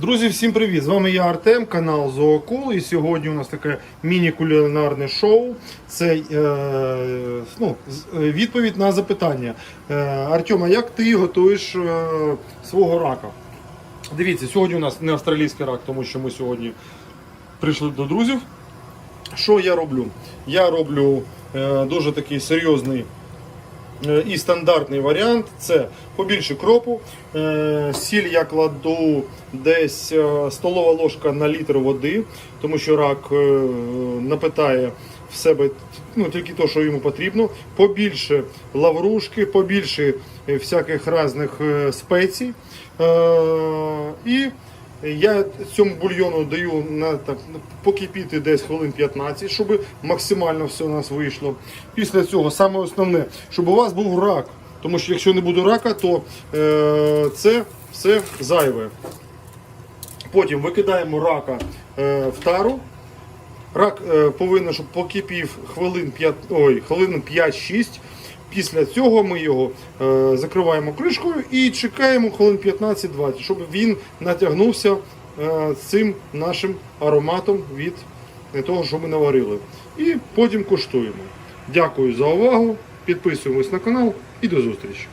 Друзі, всім привіт! З вами я Артем, канал Зоокул. І сьогодні у нас таке міні-кулінарне шоу. Це е, ну, е, відповідь на запитання. Е, Артем, а як ти готуєш е, свого рака? Дивіться, сьогодні у нас не австралійський рак, тому що ми сьогодні прийшли до друзів. Що я роблю? Я роблю е, дуже такий серйозний І стандартний варіант це побільше кропу. Е, Сіль я кладу десь е, столова ложка на літр води, тому що рак е, напитає в себе ну, тільки те, що йому потрібно. Побільше лаврушки, побільше е, всяких різних е, спецій. Е, І я цьому бульйону даю на так ну, покипіти десь хвилин 15, щоб максимально все у нас вийшло. Після цього саме основне, щоб у вас був рак. Тому що якщо не буде рака, то е, це все зайве. Потім викидаємо рака е, в тару. Рак е, повинен, щоб покипів хвилин 5, ой, хвилин 5-6. Після цього ми його е, закриваємо кришкою і чекаємо хвилин 15-20, щоб він натягнувся е, цим нашим ароматом від е, того, що ми наварили. І потім куштуємо. Дякую за увагу. Підписуємось на канал і до зустрічі.